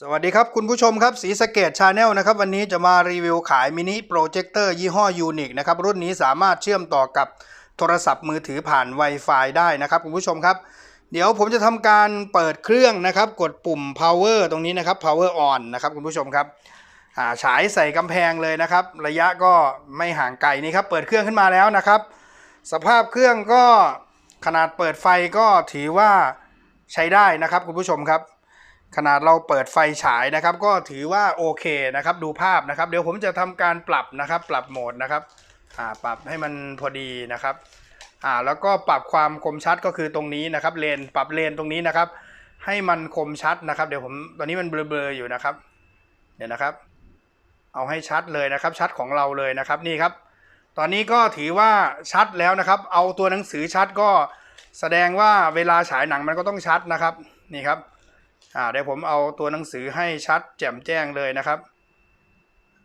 สวัสดีครับคุณผู้ชมครับสีสเกตชาแนลนะครับวันนี้จะมารีวิวขายมินิโปรเจคเตอร์ยี่ห้อยูนิคนะครับรุ่นนี้สามารถเชื่อมต่อกับโทรศัพท์มือถือผ่าน Wi-Fi ได้นะครับคุณผู้ชมครับ เดี๋ยวผมจะทำการเปิดเครื่องนะครับกดปุ่ม power ตรงนี้นะครับ power on นะครับคุณผู้ชมครับอ่าฉายใส่กำแพงเลยนะครับ ระยะก็ไม่ห่างไกลนี่ครับเปิดเครื่องขึ้นมาแล้วนะครับ สภาพเครื่องก็ขนาดเปิดไฟก็ถือว่าใช้ได้นะครับคุณผู้ชมครับ ขนาดเราเปิดไฟฉายนะครับ ก็ถือว่าโอเคนะครับ ดูภาพนะครับ เดี๋ยวผมจะทำการปรับนะครับ ปรับโหมดนะครับอ่าปรับให้มันพอดีนะครับอ่าแล้วก็ปรับความคมชัดก็คือตรงนี้นะครับเลนปรับเลนตรงนี้นะครับ ให้มันคมชัดนะครับ เดี๋ยวผมตอนนี้มันเบลอๆอยู่นะครับ เดี๋ยวนะครับ เอาให้ชัดเลยนะครับ ชัดของเราเลยนะครับนี่ครับ ตอนนี้ก็ถือว่าชัดแล้วนะครับ เอาตัวหนังสือชัดก็แสดงว่าเวลาฉายหนังมันก็ต้องชัดนะครับนี่ครับ อ่าเดี๋ยวผมเอาตัวหนังสือให้ชัดแจ่มแจ้งเลยนะครับ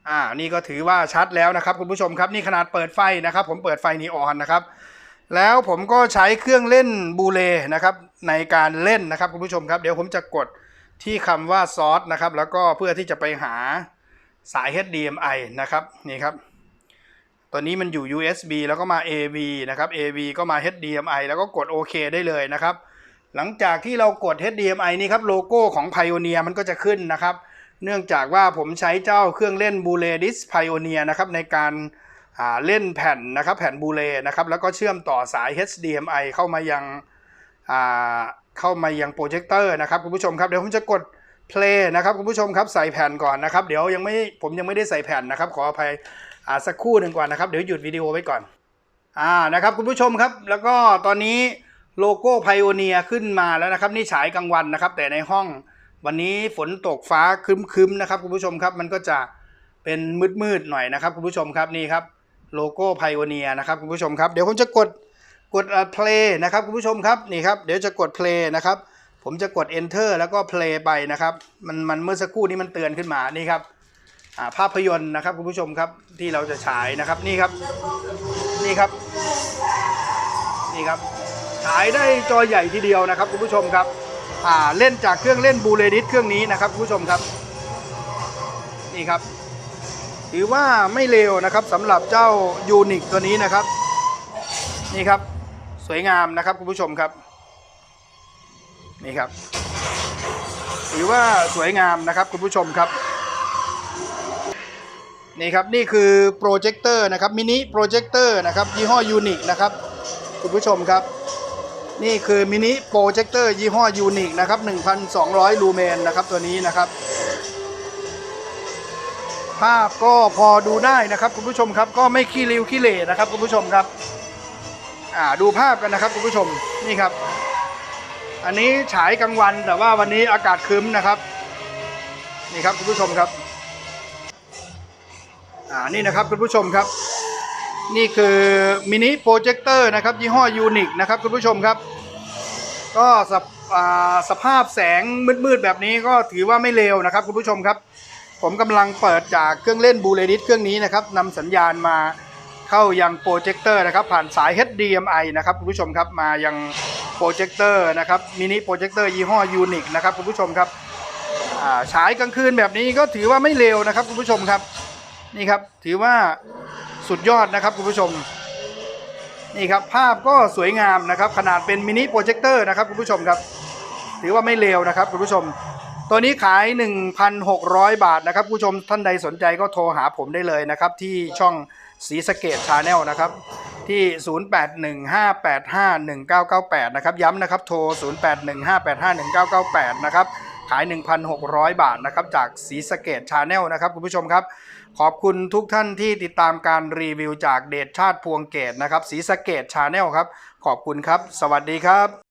อ่านี่ก็ถือว่าชัดแล้วนะครับ คุณผู้ชมครับนี่ขนาดเปิดไฟนะครับ ผมเปิดไฟนีออนนะครับ แล้วผมก็ใช้เครื่องเล่นบูเลนะครับ ในการเล่นนะครับ คุณผู้ชมครับ เดี๋ยวผมจะกดที่คำว่าซอสนะครับ แล้วก็เพื่อที่จะไปหาสาย HDMI นะครับนี่ครับตัวนี้มันอยู่ USB แล้วก็มา AV นะครับ AV ก็มา HDMI แล้วก็กดโอเคได้เลยนะครับ หลังจากที่เรากด HDMI นี่ครับโลโก้ของ Pioneer มันก็จะขึ้นนะครับ เนื่องจากว่าผมใช้เจ้าเครื่องเล่น b ู l e Disc Pioneer นะครับในการาเล่นแผ่นนะครับแผ่นบูเลนะครับแล้วก็เชื่อมต่อสาย HDMI เข้ามายังเข้ามายังโปรเจคเตอร์นะครับคุณผู้ชมครับเดี๋ยวผมจะกด play นะครับคุณผู้ชมครับใส่แผ่นก่อนนะครับ เดี๋ยวยังไม่ผมยังไม่ได้ใส่แผ่นนะครับ ขออภัยสักครู่หนึ่งก่อนนะครับเดี๋ยวหยุดวิดีโอไว้ก่อนอ่านะครับคุณผู้ชมครับแล้วก็ตอนนี้ โลโก้ไพโอเนียขึ้นมาแล้วนะครับ นี่ฉายกลางวันนะครับ แต่ในห้องวันนี้ฝนตกฟ้าครึ้มๆนะครับคุณผู้ชมครับมันก็จะเป็นมืดๆหน่อยนะครับคุณผู้ชมครับนี่ครับโลโก้ไพโอเนียนะครับคุณผู้ชมครับเดี๋ยวผมจะกดกดเพลย์นะครับคุณผู้ชมครับนี่ครับเดี๋ยวจะกดเพลย์นะครับผมจะกด enter แล้วก็เพลย์ไปนะครับมันมันเมื่อสักครู่นี้มันเตือนขึ้นมานี่ครับภาพยนตร์นะครับคุณผู้ชมครับที่เราจะฉายนะครับนี่ครับนี่ครับนี่ครับ ฉายได้จอใหญ่ทีเดียวนะครับคุณผู้ชมครับอ่าเล่นจากเครื่องเล่นบูเลดิสเครื่องนี้นะครับคุณผู้ชมครับ นี่ครับ ถือว่าไม่เลวนะครับสำหรับเจ้ายูนิคตัวนี้นะครับ นี่ครับสวยงามนะครับคุณผู้ชมครับ นี่ครับ ถือว่าสวยงามนะครับคุณผู้ชมครับนี่ครับนี่คือโปรเจคเตอร์นะครับมินิโปรเจคเตอร์นะครับยี่ห้อยูนิคนะครับคุณผู้ชมครับ นี่คือมินิโปรเจคเตอร์ยี่ห้อยูนิคนะครับ 1,200 ลูเมนนะครับตัวนี้นะครับ ภาพก็พอดูได้นะครับคุณผู้ชมครับ ก็ไม่ขี้ริ้วขี้เหร่นะครับคุณผู้ชมครับอ่าดูภาพกันนะครับคุณผู้ชมนี่ครับ อันนี้ฉายกลางวันแต่ว่าวันนี้อากาศครึ้มนะครับ นี่ครับคุณผู้ชมครับอ่านี่นะครับคุณผู้ชมครับนี่คือมินิโปรเจคเตอร์นะครับยี่ห้อยูนิคนะครับคุณผู้ชมครับ ก็สภาสภาพแสงมืดๆแบบนี้ก็ถือว่าไม่เลวนะครับคุณผู้ชมครับ ผมกำลังเปิดจากเครื่องเล่นบูเลดิสเครื่องนี้นะครับนำสัญญาณมาเข้ายังโปรเจคเตอร์นะครับผ่านสาย HDMI นะครับคุณผู้ชมครับมายังโปรเจคเตอร์นะครับมินิโปรเจคเตอร์ยี่ห้อยูนิคนะครับคุณผู้ชมครับฉายกลางคืนแบบนี้ก็ถือว่าไม่เลวนะครับคุณผู้ชมครับนี่ครับถือว่าสุดยอดนะครับคุณผู้ชม นี่ครับภาพก็สวยงามนะครับ ขนาดเป็นมินิโปรเจคเตอร์นะครับคุณผู้ชมครับ ถือว่าไม่เลวนะครับคุณผู้ชม ตัวนี้ขาย 1,600 บาทนะครับผู้ชมท่านใดสนใจก็โทรหาผมได้เลยนะครับที่ช่องสีสเกตชาแนลนะครับ ที่ 0815851998 นะครับย้ำนะครับโทร 0815851998 นะครับ ขาย 1,600 บาทนะครับจากสีสเกตชาแนลนะครับคุณผู้ชมครับ ขอบคุณทุกท่านที่ติดตามการรีวิวจากเดชชาติพวงเกตนะครับสีสเกตชาแนลครับ ขอบคุณครับ สวัสดีครับ